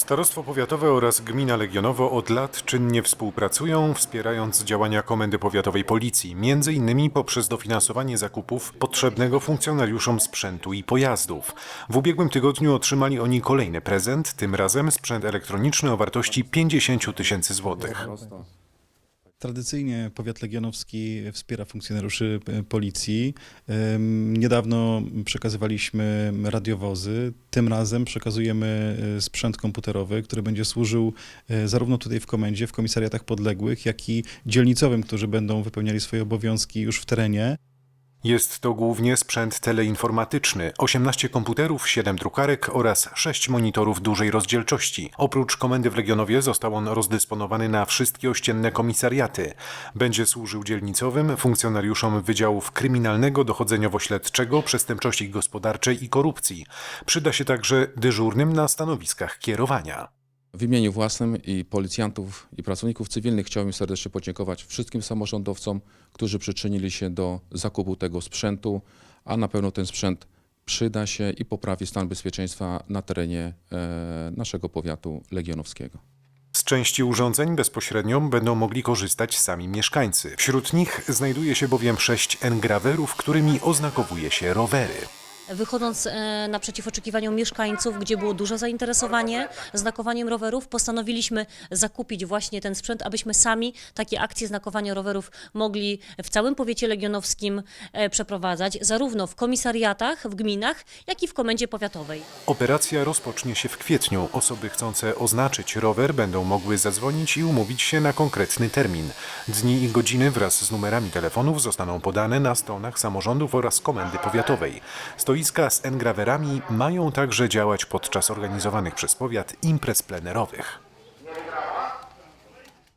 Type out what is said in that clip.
Starostwo Powiatowe oraz Gmina Legionowo od lat czynnie współpracują, wspierając działania Komendy Powiatowej Policji, między innymi poprzez dofinansowanie zakupów potrzebnego funkcjonariuszom sprzętu i pojazdów. W ubiegłym tygodniu otrzymali oni kolejny prezent, tym razem sprzęt elektroniczny o wartości 50 tysięcy złotych. Tradycyjnie powiat legionowski wspiera funkcjonariuszy e, policji. Niedawno przekazywaliśmy radiowozy. Tym razem przekazujemy e, sprzęt komputerowy, który będzie służył e, zarówno tutaj w komendzie, w komisariatach podległych, jak i dzielnicowym, którzy będą wypełniali swoje obowiązki już w terenie. Jest to głównie sprzęt teleinformatyczny, 18 komputerów, 7 drukarek oraz 6 monitorów dużej rozdzielczości. Oprócz komendy w Legionowie został on rozdysponowany na wszystkie ościenne komisariaty. Będzie służył dzielnicowym, funkcjonariuszom Wydziałów Kryminalnego, Dochodzeniowo-Śledczego, Przestępczości Gospodarczej i Korupcji. Przyda się także dyżurnym na stanowiskach kierowania. W imieniu własnym i policjantów i pracowników cywilnych chciałbym serdecznie podziękować wszystkim samorządowcom, którzy przyczynili się do zakupu tego sprzętu, a na pewno ten sprzęt przyda się i poprawi stan bezpieczeństwa na terenie e, naszego powiatu legionowskiego. Z części urządzeń bezpośrednio będą mogli korzystać sami mieszkańcy. Wśród nich znajduje się bowiem sześć engrawerów, którymi oznakowuje się rowery. Wychodząc e, naprzeciw oczekiwaniom mieszkańców, gdzie było duże zainteresowanie znakowaniem rowerów, postanowiliśmy zakupić właśnie ten sprzęt, abyśmy sami takie akcje znakowania rowerów mogli w całym powiecie legionowskim e, przeprowadzać, zarówno w komisariatach, w gminach, jak i w komendzie powiatowej. Operacja rozpocznie się w kwietniu. Osoby chcące oznaczyć rower będą mogły zadzwonić i umówić się na konkretny termin. Dni i godziny wraz z numerami telefonów zostaną podane na stronach samorządów oraz komendy powiatowej. Stoiska z engrawerami mają także działać podczas organizowanych przez powiat imprez plenerowych.